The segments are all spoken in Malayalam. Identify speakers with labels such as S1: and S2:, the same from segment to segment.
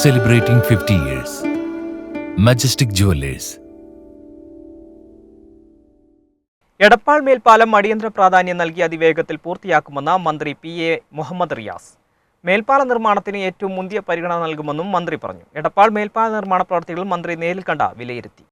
S1: celebrating 50 years. Majestic Jewelers.
S2: Edappal മേൽപ്പാലം അടിയന്തര പ്രാധാന്യം നൽകി അതിവേഗത്തിൽ പൂർത്തിയാക്കുമെന്ന് മന്ത്രി പി എ മുഹമ്മദ് റിയാസ് മേൽപ്പാല നിർമ്മാണത്തിന് ഏറ്റവും മുന്തിയ പരിഗണന നൽകുമെന്നും മന്ത്രി പറഞ്ഞു എടപ്പാൾ മേൽപ്പാല നിർമ്മാണ പ്രവർത്തികൾ മന്ത്രി നേരിൽ കണ്ട വിലയിരുത്തി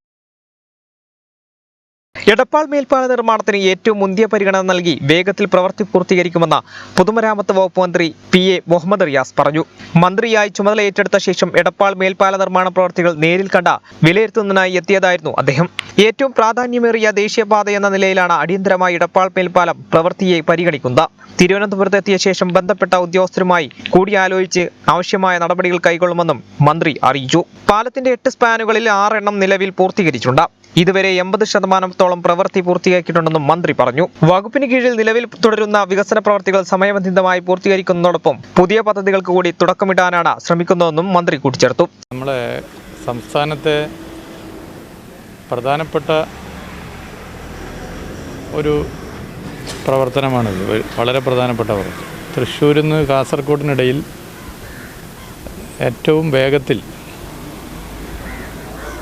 S2: എടപ്പാൾ മേൽപ്പാല നിർമ്മാണത്തിന് ഏറ്റവും മുന്തിയ പരിഗണന നൽകി വേഗത്തിൽ പ്രവൃത്തി പൂർത്തീകരിക്കുമെന്ന് പൊതുമരാമത്ത് വകുപ്പ് മന്ത്രി പി എ മുഹമ്മദ് റിയാസ് പറഞ്ഞു. മന്ത്രിയായി ചുമതല ഏറ്റെടുത്ത ശേഷം എടപ്പാൾ മേൽപ്പാല നിർമ്മാണ പ്രവർത്തികൾ നേരിൽ കണ്ട വിലയിരുത്തുന്നതിനായി എത്തിയതായിരുന്നു അദ്ദേഹം. ഏറ്റവും പ്രാധാന്യമേറിയ ദേശീയപാത എന്ന നിലയിലാണ് അടിയന്തരമായി എടപ്പാൾ മേൽപ്പാലം പ്രവൃത്തിയെ പരിഗണിക്കുന്നത്. തിരുവനന്തപുരത്ത് എത്തിയ ശേഷം ബന്ധപ്പെട്ട ഉദ്യോഗസ്ഥരുമായി കൂടിയാലോചിച്ച് ആവശ്യമായ നടപടികൾ കൈക്കൊള്ളുമെന്നും മന്ത്രി അറിയിച്ചു. പാലത്തിന്റെ എട്ട് സ്പാനുകളിൽ ആറെണ്ണം നിലവിൽ പൂർത്തീകരിച്ചിട്ടുണ്ട്. ഇതുവരെ എൺപത് ശതമാനത്തോളം പ്രവൃത്തി പൂർത്തിയാക്കിയിട്ടുണ്ടെന്നും മന്ത്രി പറഞ്ഞു. വകുപ്പിന് കീഴിൽ നിലവിൽ തുടരുന്ന വികസന പ്രവർത്തികൾ സമയബന്ധിതമായി പൂർത്തീകരിക്കുന്നതോടൊപ്പം പുതിയ പദ്ധതികൾക്ക് കൂടി തുടക്കമിടാനാണ് ശ്രമിക്കുന്നതെന്നും മന്ത്രി കൂട്ടിച്ചേർത്തു.
S3: നമ്മളെ സംസ്ഥാനത്തെ പ്രധാനപ്പെട്ട ഒരു പ്രവർത്തനമാണിത് വളരെ പ്രധാനപ്പെട്ട പ്രവർത്തനം. തൃശ്ശൂരിൽ നിന്ന് കാസർഗോഡിനിടയിൽ ഏറ്റവും വേഗത്തിൽ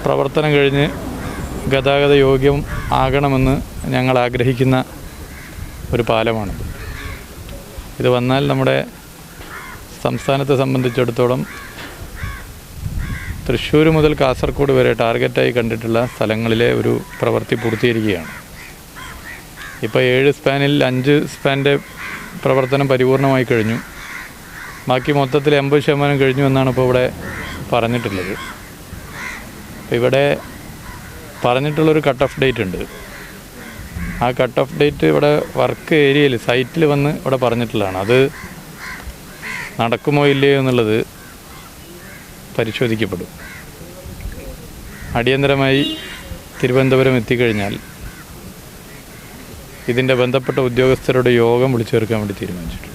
S3: പ്രവർത്തനം കഴിഞ്ഞ് ഗതാഗത യോഗ്യം ആകണമെന്ന് ഞങ്ങൾ ആഗ്രഹിക്കുന്ന ഒരു പാലമാണ്. ഇത് വന്നാൽ നമ്മുടെ സംസ്ഥാനത്തെ സംബന്ധിച്ചിടത്തോളം തൃശ്ശൂർ മുതൽ കാസർഗോഡ് വരെ ടാർഗറ്റായി കണ്ടിട്ടുള്ള സ്ഥലങ്ങളിലെ ഒരു പ്രവൃത്തി പൂർത്തീകരിക്കുകയാണ്. ഇപ്പോൾ ഏഴ് സ്പാനിൽ അഞ്ച് സ്പാന്റെ പ്രവർത്തനം പരിപൂർണമായി കഴിഞ്ഞു. ബാക്കി മൊത്തത്തിൽ എൺപത് ശതമാനം കഴിഞ്ഞു എന്നാണ് ഇപ്പോൾ ഇവിടെ പറഞ്ഞിട്ടുള്ളത്. ഇവിടെ പറഞ്ഞിട്ടുള്ളൊരു കട്ട് ഓഫ് ഡേറ്റ് ഉണ്ട്. ആ കട്ട് ഓഫ് ഡേറ്റ് ഇവിടെ വർക്ക് ഏരിയയിൽ സൈറ്റിൽ വന്ന് ഇവിടെ പറഞ്ഞിട്ടുള്ളതാണ്. അത് നടക്കുമോ ഇല്ലയോ എന്നുള്ളത് പരിശോധിക്കപ്പെടും. അടിയന്തരമായി തിരുവനന്തപുരം എത്തിക്കഴിഞ്ഞാൽ ഇതിന്റെ ബന്ധപ്പെട്ട ഉദ്യോഗസ്ഥരുടെ യോഗം വിളിച്ചു ചേർക്കാൻ വേണ്ടി തീരുമാനിച്ചിട്ടുണ്ട്.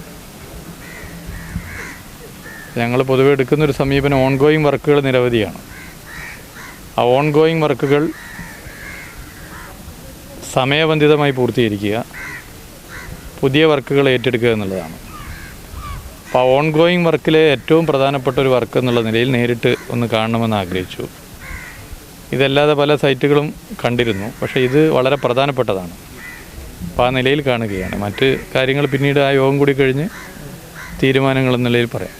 S3: ഞങ്ങൾ പൊതുവെ എടുക്കുന്നൊരു സമീപനം ഓൺഗോയിങ് വർക്കുകൾ നിരവധിയാണ്. ആ ഓൺഗോയിങ് വർക്കുകൾ സമയബന്ധിതമായി പൂർത്തീകരിക്കുക. പുതിയ വർക്കുകൾ ഏറ്റെടുക്കുക എന്നുള്ളതാണ്. അപ്പോൾ ഓൺ ഗോയിങ് വർക്കിലെ ഏറ്റവും പ്രധാനപ്പെട്ട ഒരു വർക്ക് എന്നുള്ള നിലയിൽ നേരിട്ട് ഒന്ന് കാണണമെന്ന് ആഗ്രഹിച്ചു. ഇതല്ലാതെ പല സൈറ്റുകളും കണ്ടിരുന്നു. പക്ഷേ ഇത് വളരെ പ്രധാനപ്പെട്ടതാണ്. അപ്പോൾ ആ നിലയിൽ കാണുകയാണ്. മറ്റ് കാര്യങ്ങൾ പിന്നീട് ആ യോഗം കൂടി കഴിഞ്ഞ് തീരുമാനങ്ങൾ എന്ന പറയാം.